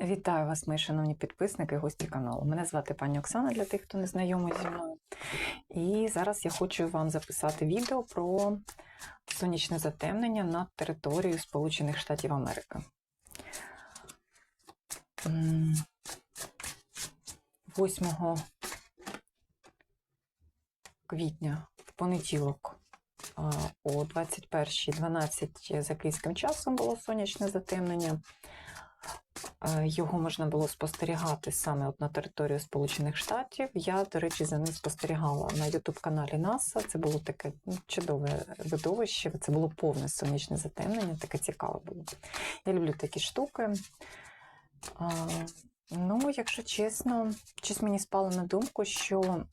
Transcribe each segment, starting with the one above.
Вітаю вас, мої шановні підписники, гості каналу. Мене звати пані Оксана для тих, хто не знайомий зі мною. І зараз я хочу вам записати відео про сонячне затемнення над територією Сполучених Штатів Америки. М, 8 квітня в понеділок о 21.12 за київським часом було сонячне затемнення. Е, Його можна було спостерігати саме от на територію Сполучених Штатів. Я, до речі, за ним спостерігала на Ютуб-каналі НАСА. Це було таке ну, чудове видовище. Це було повне сонячне затемнення, таке цікаве було. Я люблю такі штуки. А, Ну, якщо чесно, щось мені спало на думку, що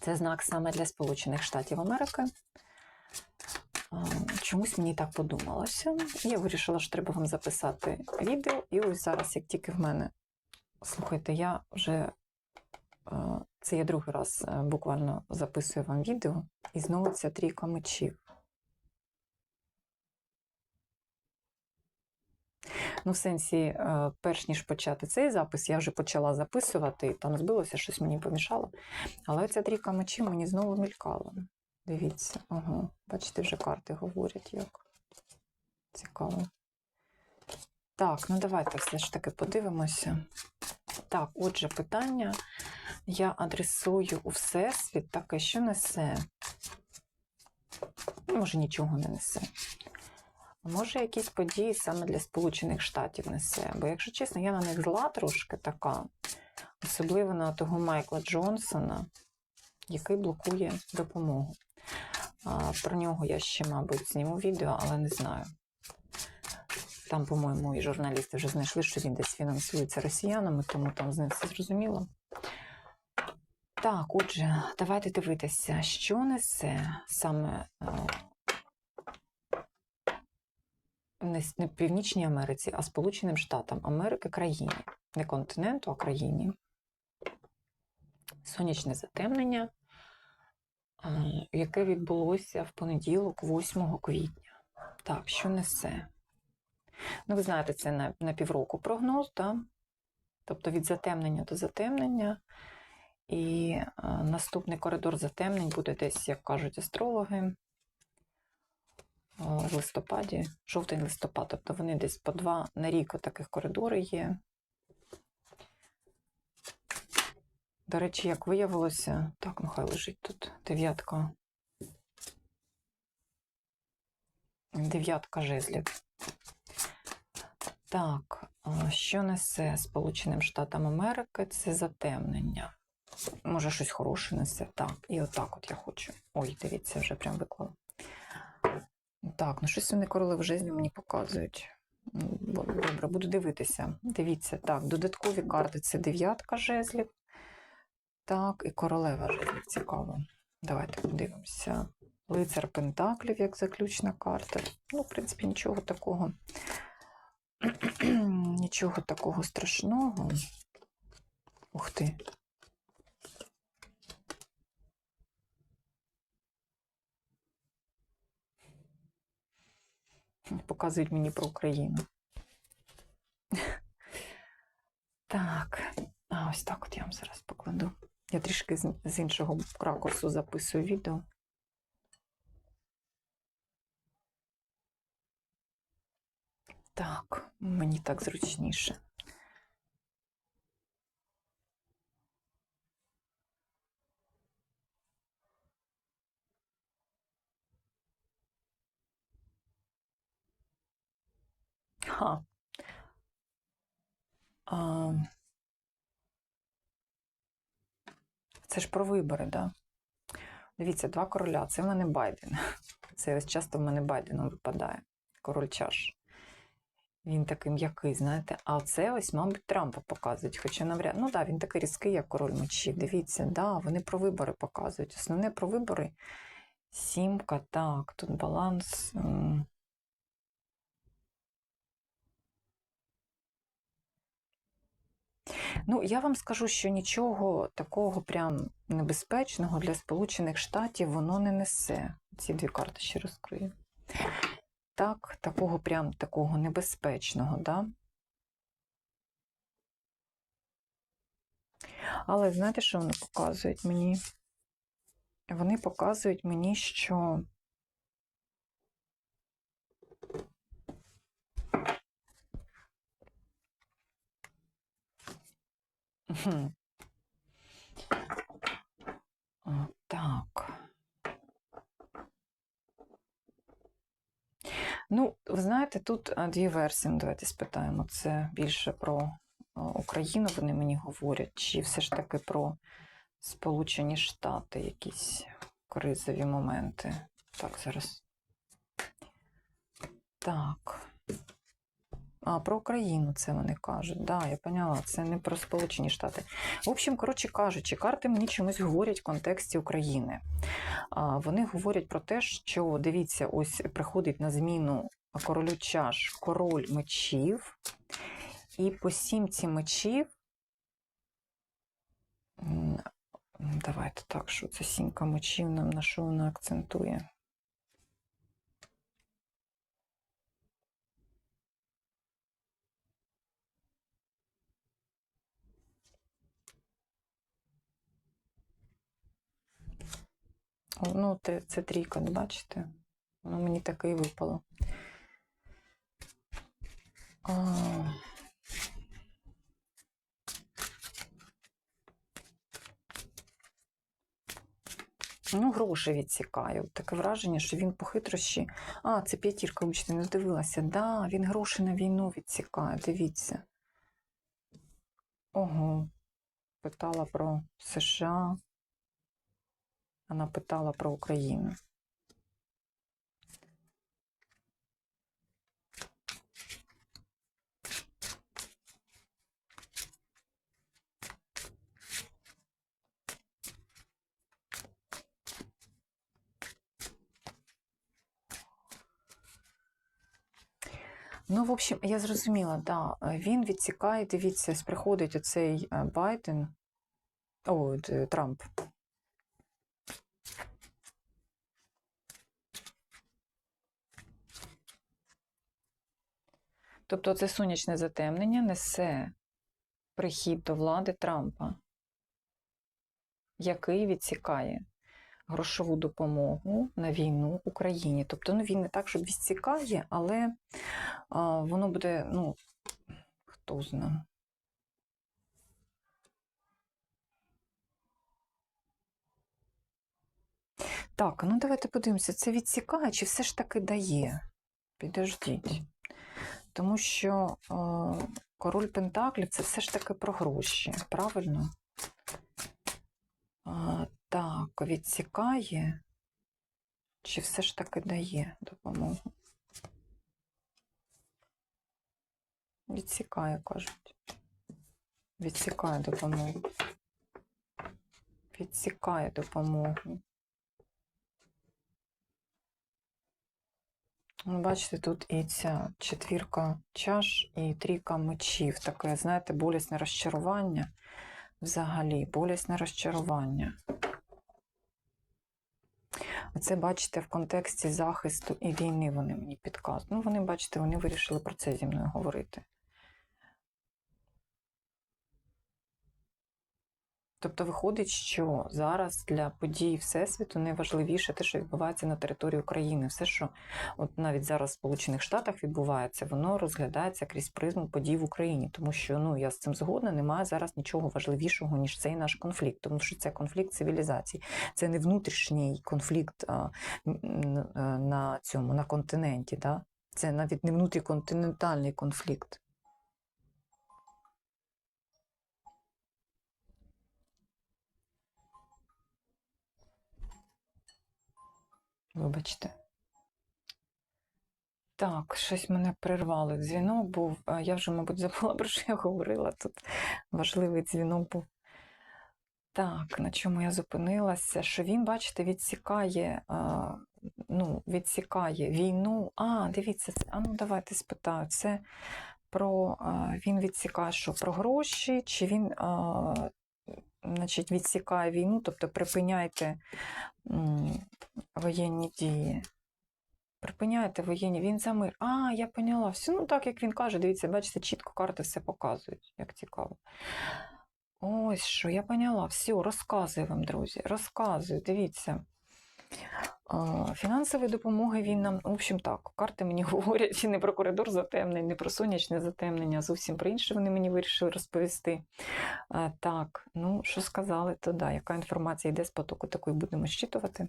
це знак саме для Сполучених Штатів Америки. Чомусь мені так подумалося. Я вирішила, що треба вам записати відео. І ось зараз, як тільки в мене. Слухайте, я вже е, це я другий раз е, буквально записую вам відео, і знову ця трійка мечів. Ну, в сенсі, е, перш ніж почати цей запис, я вже почала записувати, і там збилося, щось мені помішало. Але ця трійка мечів мені знову мількала. Дивіться, ага, бачите, вже карти говорять як. Цікаво. Так, ну давайте все ж таки подивимося. Так, отже, питання я адресую у Всесвіт таке, що несе. Ну, Може, нічого не несе. Може, якісь події саме для Сполучених Штатів несе. Бо, якщо чесно, я на них зла трошки така, особливо на того Майкла Джонсона, який блокує допомогу. Про нього я ще, мабуть, зніму відео, але не знаю. Там, по-моєму, і журналісти вже знайшли, що він десь фінансується росіянами, тому там з ним все зрозуміло. Так, отже, давайте дивитися, що несе саме е, не, в Північній Америці, а Сполученим Штатам Америки країні, не континенту, а країні. Сонячне затемнення, яке відбулося в понеділок, 8 квітня. Так, що несе? Ну, ви знаєте, це на, на півроку прогноз, да? тобто від затемнення до затемнення. І е, наступний коридор затемнень буде десь, як кажуть астрологи, в листопаді, жовтень-листопад. Тобто вони десь по два на рік таких коридори є. До речі, як виявилося, так, ну хай лежить тут дев'ятка. Дев'ятка жезлів. Так, що несе Сполученим Штатам Америки? Це затемнення. Може, щось хороше несе. Так, і отак от я хочу. Ой, дивіться, вже прям виклала. Так, ну щось вони королеви жезлів мені показують. Добре, буду дивитися. Дивіться, так, додаткові карти це дев'ятка жезлів. Так, і королева жезлів. Цікаво. Давайте подивимося. Лицар Пентаклів як заключна карта. Ну, в принципі, нічого такого. Нічого такого страшного. Ух ти. Показують мені про Україну. Так, а ось так от я вам зараз покладу. Я трішки з, іншого ракурсу записую відео. Так, мені так зручніше. Ха. А, це ж про вибори? Да? Дивіться, два короля. Це в мене Байден. Це ось часто в мене Байденом випадає. Король чаш. Він такий м'який, знаєте. А це ось, мабуть, Трампа показують. Хоча навряд. Ну так, да, він такий різкий, як король мечів. Дивіться, да, вони про вибори показують. Основне про вибори. Сімка, так, тут баланс. Ну, я вам скажу, що нічого такого прям небезпечного для Сполучених Штатів воно не несе. Ці дві карти ще розкрию. Так, такого прям такого небезпечного, да? Але знаєте, що вони показують мені? Вони показують мені, що Так. Ну, ви знаєте, тут дві версії. Ну, Давайте спитаємо. Це більше про Україну вони мені говорять, чи все ж таки про Сполучені Штати якісь кризові моменти. Так, зараз. Так. А, про Україну це вони кажуть. Да, я поняла, це не про Сполучені Штати. В общем, коротше кажучи, карти мені чомусь говорять в контексті України. А, Вони говорять про те, що дивіться, ось приходить на зміну королю чаш, король мечів, і по сімці мечів. Давайте так, що це сімка мечів нам на що вона акцентує. Ну, це, трійка, бачите? Воно мені таке і випало. А... Ну, гроші відсікаю. Таке враження, що він по хитрощі. А, це п'ятірка, вибачте, не дивилася. Да, він гроші на війну відсікає, дивіться. Ого. Питала про США. Вона питала про Україну. Ну, в общем, я зрозуміла, да. Він відсікає, дивіться, приходить оцей е, Байден, о, Трамп. Тобто це сонячне затемнення несе прихід до влади Трампа, який відсікає грошову допомогу на війну Україні. Тобто, ну він не так, щоб відсікає, але а, воно буде, ну, хто знає. Так, ну давайте подивимося, це відсікає чи все ж таки дає? Підождіть. Тому що е, король Пентаклів це все ж таки про гроші, правильно? А, так, відсікає, чи все ж таки дає допомогу? Відсікає, кажуть. Відсікає допомогу. Відсікає допомогу. Ну, бачите, тут і ця четвірка чаш, і трійка мечів. Таке, знаєте, болісне розчарування. Взагалі, болісне розчарування. Оце, бачите, в контексті захисту і війни вони мені підказують. Ну, вони, бачите, вони вирішили про це зі мною говорити. Тобто виходить, що зараз для подій Всесвіту найважливіше те, що відбувається на території України. Все, що от навіть зараз в Сполучених Штатах відбувається, воно розглядається крізь призму подій в Україні. Тому що ну я з цим згодна, немає зараз нічого важливішого, ніж цей наш конфлікт, тому що це конфлікт цивілізацій. Це не внутрішній конфлікт а, е, на цьому на континенті. Да? Це навіть не внутріконтинентальний конфлікт. Вибачте. Так, щось мене прервали. Дзвінок був. Я вже, мабуть, забула, про що я говорила. Тут важливий дзвінок був. Так, на чому я зупинилася? Що він, бачите, відсікає, ну, відсікає війну. А, дивіться, це, а ну давайте спитаю. Це про він відсікає, що про гроші, чи він значить, відсікає війну, тобто припиняйте воєнні дії. Припиняйте воєнні, він за мир. А, я поняла. Все, ну так як він каже, дивіться, бачите, чітко карти все показують, як цікаво. Ось що, я поняла. Все, розказую вам, друзі. Розказую, дивіться. Фінансової допомоги він нам, в общем так, карти мені говорять не про коридор затемнень, не про сонячне затемнення, а зовсім про інше вони мені вирішили розповісти. Так, ну що сказали, то да, яка інформація йде з потоку, таку і будемо щитувати.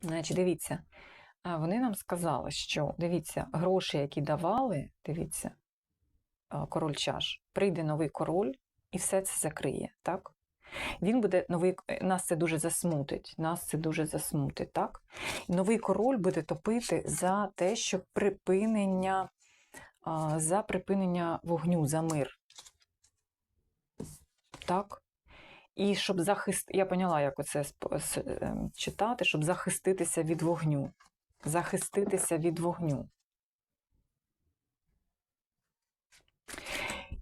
Значить, дивіться, вони нам сказали, що дивіться, гроші, які давали, дивіться, король чаш, прийде новий король і все це закриє, так? Він буде новий, е, нас це дуже засмутить. Нас це дуже засмутить, так? Новий король буде топити за те, що припинення, за припинення вогню, за мир. Так? І щоб захист... Я поняла, як оце ем, читати, щоб захиститися від вогню. Захиститися від вогню.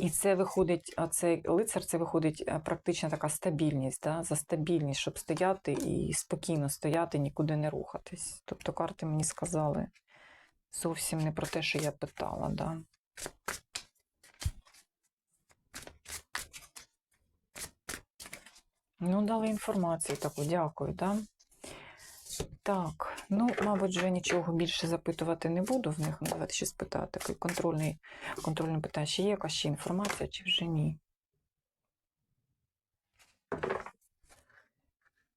І це виходить, а цей лицар це виходить е, практично така стабільність, да? за стабільність, щоб стояти і спокійно стояти, нікуди не рухатись. Тобто карти мені сказали зовсім не про те, що я питала. Да? Ну, дали інформацію таку, дякую, да? Так, ну, мабуть, вже нічого більше запитувати не буду в них. Ну, давайте ще спитати. Такий контрольний, контрольне питання, чи є якась ще інформація, чи вже ні.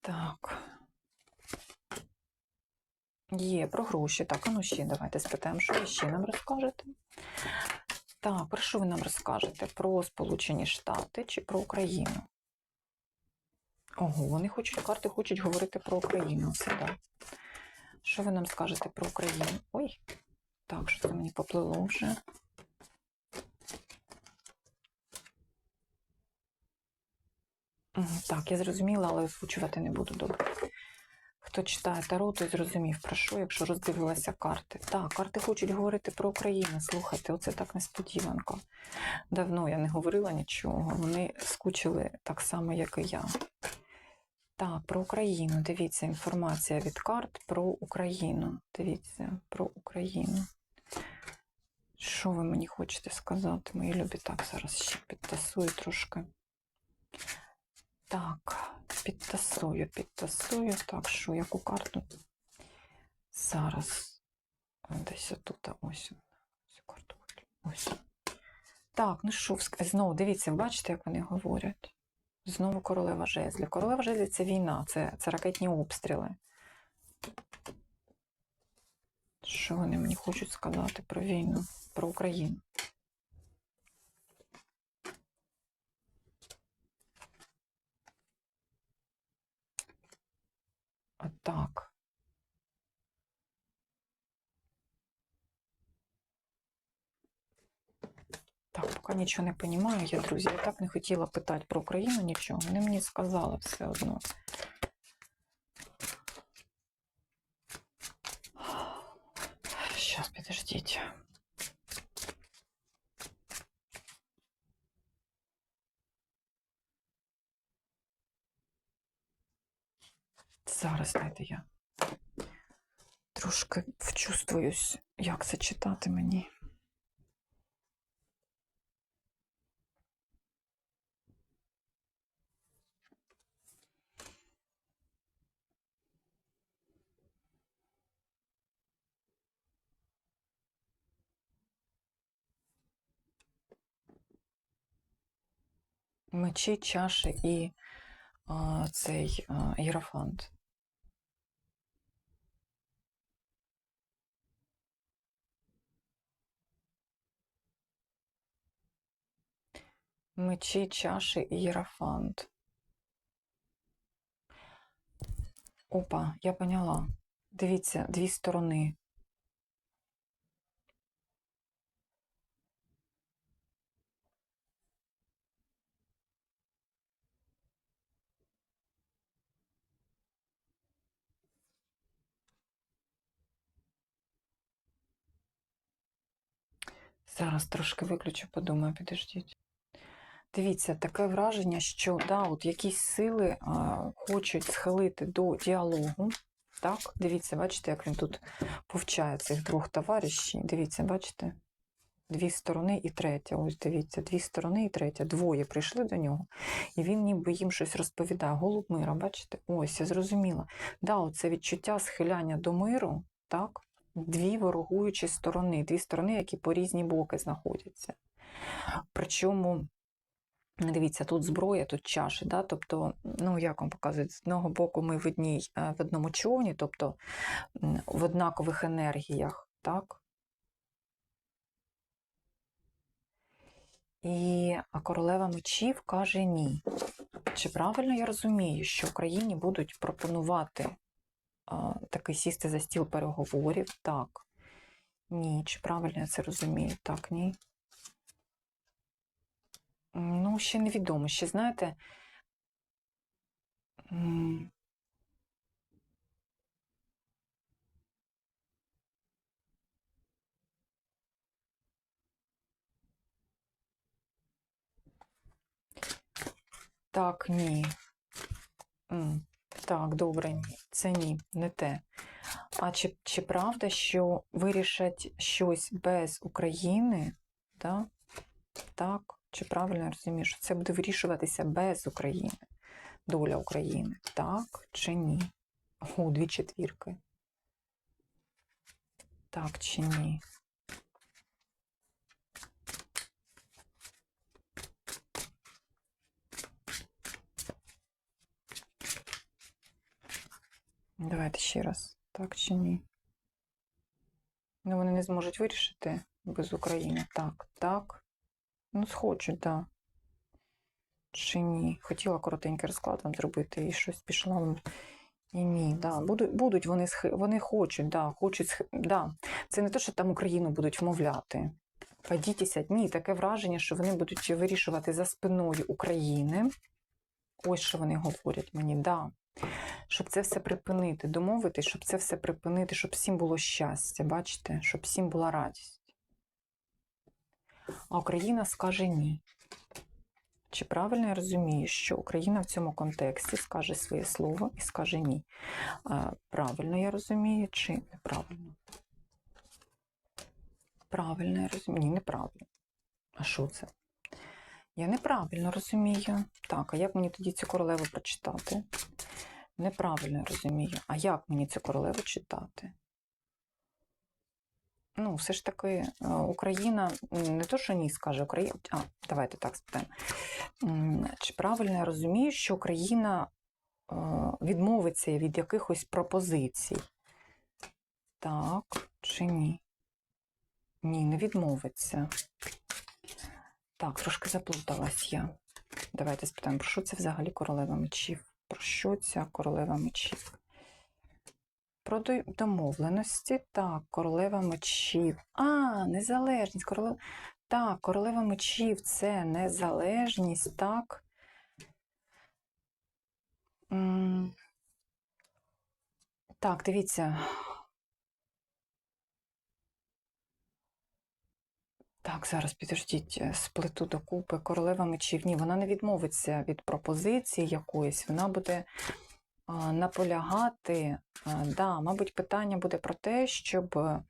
Так. Є про гроші. Так, ну ще давайте спитаємо, що ви ще нам розкажете. Так, про що ви нам розкажете? Про Сполучені Штати чи про Україну? Ого, вони хочуть, карти хочуть говорити про Україну. Це да. Що ви нам скажете про Україну? Ой, так, що це мені поплило вже. Так, я зрозуміла, але озвучувати не буду добре. Хто читає Таро, той зрозумів про що, якщо роздивилася карти. Так, карти хочуть говорити про Україну. Слухайте, оце так несподіванка. Давно я не говорила нічого. Вони скучили так само, як і я. Так, про Україну. Дивіться, інформація від карт про Україну. Дивіться, про Україну. Що ви мені хочете сказати, мої любі? Так, зараз ще підтасую трошки. Так, підтасую, підтасую. Так, що, яку карту? Зараз. Десь отут, ось. Цю карту. Ось. Так, ну що, знову дивіться, бачите, як вони говорять? Знову королева жезлів. Королева жезлів це війна, це, це ракетні обстріли. Що вони мені хочуть сказати про війну, про Україну? А так. Поки нічого не розумію, я, друзі, я так не хотіла питати про Україну нічого. Вони мені сказали все одно. Сейчас, подождите. Зараз дайте я трошки вчувствуюсь, як це читати мені. Мечі, чаші і а, цей єрофант. Мечі, чаші і єрофант. Опа, я поняла. Дивіться, дві сторони. Зараз трошки виключу, подумаю, підождіть. Дивіться, таке враження, що да, от якісь сили а, хочуть схилити до діалогу. Так, дивіться, бачите, як він тут повчає цих двох товаришів. Дивіться, бачите? дві сторони і третя. Ось дивіться, дві сторони і третя. Двоє прийшли до нього, і він ніби їм щось розповідає. Голуб мира, бачите? Ось, я зрозуміла. Да, оце відчуття схиляння до миру, так? Дві ворогуючі сторони, дві сторони, які по різні боки знаходяться. Причому. Дивіться, тут зброя, тут чаші, да? тобто, ну як вам показують, з одного боку ми в, одній, е, в одному човні, тобто в однакових енергіях, так? І королева мечів каже ні. Чи правильно я розумію, що Україні будуть пропонувати а, таки сісти за стіл переговорів? Так. Ні. Чи правильно я це розумію? Так, ні. Ну, ще невідомо. Ще знаєте. Так, ні. Так, добре. Це ні, не те. А чи, чи правда, що вирішать щось без України? Да? Так, чи правильно я розумію, що це буде вирішуватися без України? Доля України? Так чи ні? О, дві четвірки. Так чи ні? Давайте ще раз. Так чи ні? Ну, вони не зможуть вирішити без України. Так, так. Ну, схочуть, так. Да. Чи ні? Хотіла коротенький розклад вам зробити, і щось пішло. І ні, да. будуть, будуть вони схи... вони хочуть, да, хочуть схи... да. Це не те, що там Україну будуть вмовляти. Подітися, ні, таке враження, що вони будуть вирішувати за спиною України. Ось що вони говорять мені, да. Щоб це все припинити, домовитись, щоб це все припинити, щоб всім було щастя, бачите, щоб всім була радість. А Україна скаже ні. Чи правильно я розумію, що Україна в цьому контексті скаже своє слово і скаже ні? Правильно я розумію, чи неправильно? Правильно я розумію. Ні, неправильно. А що це? Я неправильно розумію. Так, а як мені тоді цю королеву прочитати? Неправильно розумію. А як мені цю королеву читати? Ну, все ж таки, е, Україна не то, що ні скаже Україна. А, давайте так спитаємо. Чи правильно я розумію, що Україна е, відмовиться від якихось пропозицій? Так, чи ні? Ні, не відмовиться. Так, трошки заплуталась я. Давайте спитаємо, про що це взагалі королева мечів? Про що ця королева мечів? Про домовленості. Так, королева мечів. А, незалежність. Королева... Так, королева мечів це незалежність, так. Так, дивіться. Так, зараз підождіть, е, сплету докупи. Королева мечів. Ні, вона не відмовиться від пропозиції якоїсь, вона буде наполягати. А, да, мабуть, питання буде про те, щоб е,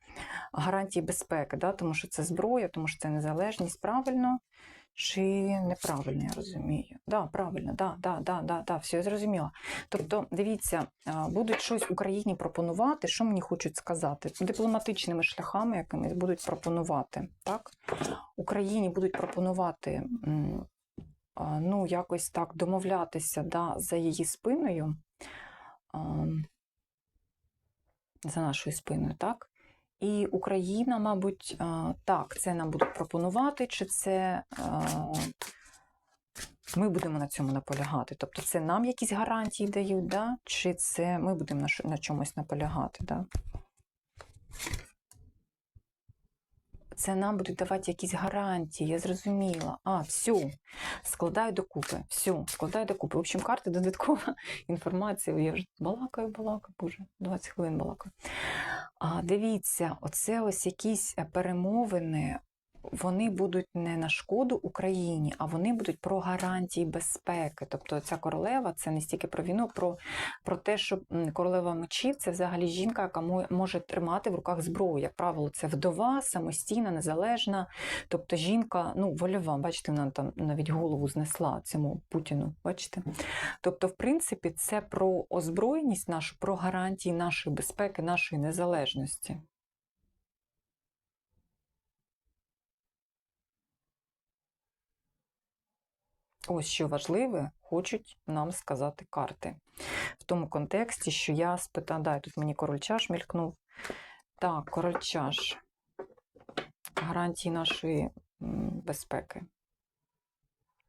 гарантії безпеки, да, тому що це зброя, тому що це незалежність. Правильно чи неправильно, я розумію? Да, правильно, да, да, да, да, да, все, я зрозуміла. Тобто, дивіться, будуть щось Україні пропонувати, що мені хочуть сказати? Дипломатичними шляхами якимись будуть пропонувати. Так? Україні будуть пропонувати ну, якось так домовлятися да, за її спиною, за нашою спиною, так? І Україна, мабуть, так, це нам будуть пропонувати, чи це ми будемо на цьому наполягати? Тобто це нам якісь гарантії дають, да? чи це ми будемо на, чомусь наполягати? Да? Це нам будуть давати якісь гарантії, я зрозуміла. А, все, складаю докупи. Все, складаю докупи. В общем, карти додаткова інформація. Я вже балакаю, балакаю, боже, 20 хвилин балакаю. А, дивіться, оце ось якісь е, перемовини вони будуть не на шкоду Україні, а вони будуть про гарантії безпеки. Тобто ця королева це не стільки про війну, про, про те, що королева мечів це взагалі жінка, яка може тримати в руках зброю. Як правило, це вдова, самостійна, незалежна. Тобто жінка, ну, вольова, бачите, вона там навіть голову знесла цьому Путіну. Бачите? Тобто, в принципі, це про озброєність нашу, про гарантії нашої безпеки, нашої незалежності. Ось що важливе, хочуть нам сказати карти. В тому контексті, що я спитала, да, тут мені король чаш мількнув. Так, король чаш. Гарантії нашої безпеки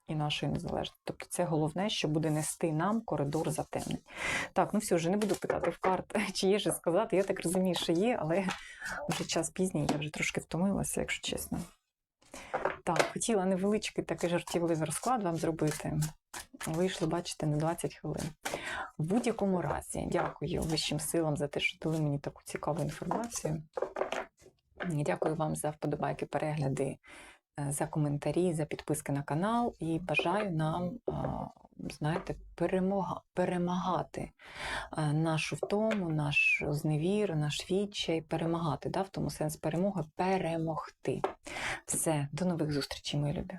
і нашої незалежності. Тобто це головне, що буде нести нам коридор затемнень. Так, ну все, вже не буду питати в карт, чи є що сказати. Я так розумію, що є, але вже час пізній, я вже трошки втомилася, якщо чесно. Так, хотіла невеличкий такий жартівливий розклад вам зробити. Вийшло, бачите, на 20 хвилин. В будь-якому разі, дякую вищим силам за те, що дали мені таку цікаву інформацію. Дякую вам за вподобайки, перегляди, е, за коментарі, за підписки на канал і бажаю нам, а, знаєте, перемога, перемагати е, нашу втому, наш зневір, наш відчай, перемагати. Да? В тому сенс перемоги перемогти. Все, до нових зустрічей, мої любі.